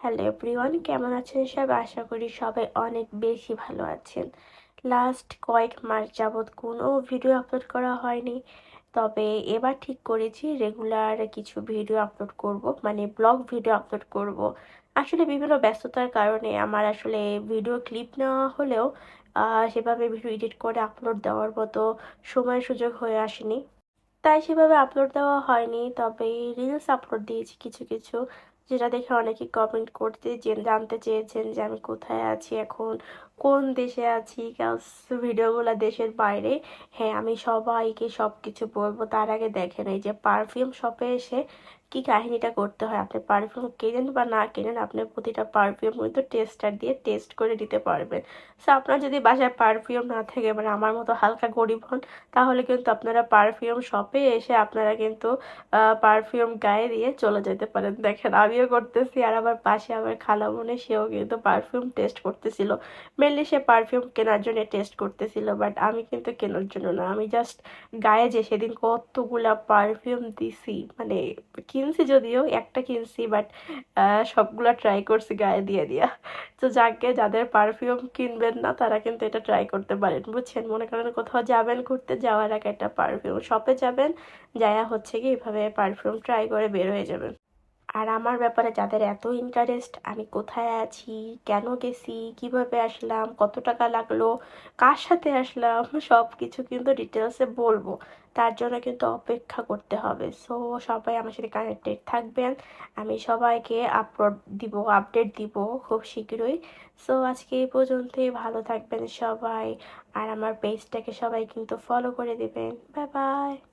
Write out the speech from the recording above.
Hello everyone কেমন আছেন সবাই আশা করি সবাই অনেক বেশি ভালো আছেন। লাস্ট কয়েক মাস যাবৎ কোনো ভিডিও আপলোড করা হয়নি। তবে এবার ঠিক করেছি রেগুলার কিছু ভিডিও আপলোড করব মানে ব্লগ ভিডিও আপলোড করব। আসলে বিভিন্ন ব্যস্ততার কারণে আমার আসলে ভিডিও ক্লিপ নেওয়া হলেও সেভাবে ভিডিও এডিট করে আপলোড দেওয়ার মতো সময় সুযোগ হয়ে আসেনি। তাই সেভাবে আপলোড দেওয়া হয়নি, তবে রিলস আপলোড দিয়েছি কিছু কিছু। যেটা দেখে অনেকে কমেন্ট করতে জানতে চেয়েছেন যে, আমি কোথায় আছি এখন, কোন দেশে আছি ভিডিওগুলো দেশের বাইরে। হ্যাঁ আমি সবাইকে সব কিছু বলব। তার আগে দেখেন এই যে পারফিউম শপে এসে কি কাহিনীটা করতে হয়? আপনি পারফিউম কেনেন বা না কেনেন, আপনি প্রতিটা পারফিউম কিন্তু টেস্টার দিয়ে টেস্ট করে দিতে পারবেন। সো আপনার যদি বাসায় পারফিউম না থাকে মানে আমার মতো হালকা গরিব হন, তাহলে কিন্তু আপনারা পারফিউম শপে এসে আপনারা কিন্তু পারফিউম গায়ে দিয়ে চলে যেতে পারেন। দেখেন আমিও করতেছি আর আমার পাশে আমার খালামনে সেও কিন্তু পারফিউম টেস্ট করতেছিল। মেনলি সে পারফিউম কেনার জন্য টেস্ট করতেছিল বাট আমি কিন্তু কেনার জন্য না। আমি জাস্ট গায়ে যে সেদিন কতগুলা পারফিউম দিছি মানে কিনছি যদিও, একটা কিনছি বাট সবগুলা ট্রাই করছি গায়ে দিয়ে দিয়া। তো যাকে যাদের পারফিউম কিনবেন না, তারা কিন্তু এটা ট্রাই করতে পারেন। বুঝছেন? মনে করেন কোথাও যাবেন, ঘুরতে যাওয়ার আগে একটা পারফিউম শপে যাবেন, যায়া হচ্ছে কি এভাবে পারফিউম ট্রাই করে বের হয়ে যাবেন। আর আমার ব্যাপারে যাদের এত ইন্টারেস্ট আমি কোথায় আছি, কেন গেছি, কীভাবে আসলাম, কত টাকা লাগল, কার সাথে আসলাম সব কিছু কিন্তু ডিটেলসে বলব। তার জন্য কিন্তু অপেক্ষা করতে হবে। সো সবাই আমার সাথে কানেক্টেড থাকবেন। আমি সবাইকে আপলোড দিব আপডেট দিব খুব শীঘ্রই। সো আজকে এই পর্যন্তই। ভালো থাকবেন সবাই। আর আমার পেজটাকে সবাই কিন্তু ফলো করে দেবেন। Bye bye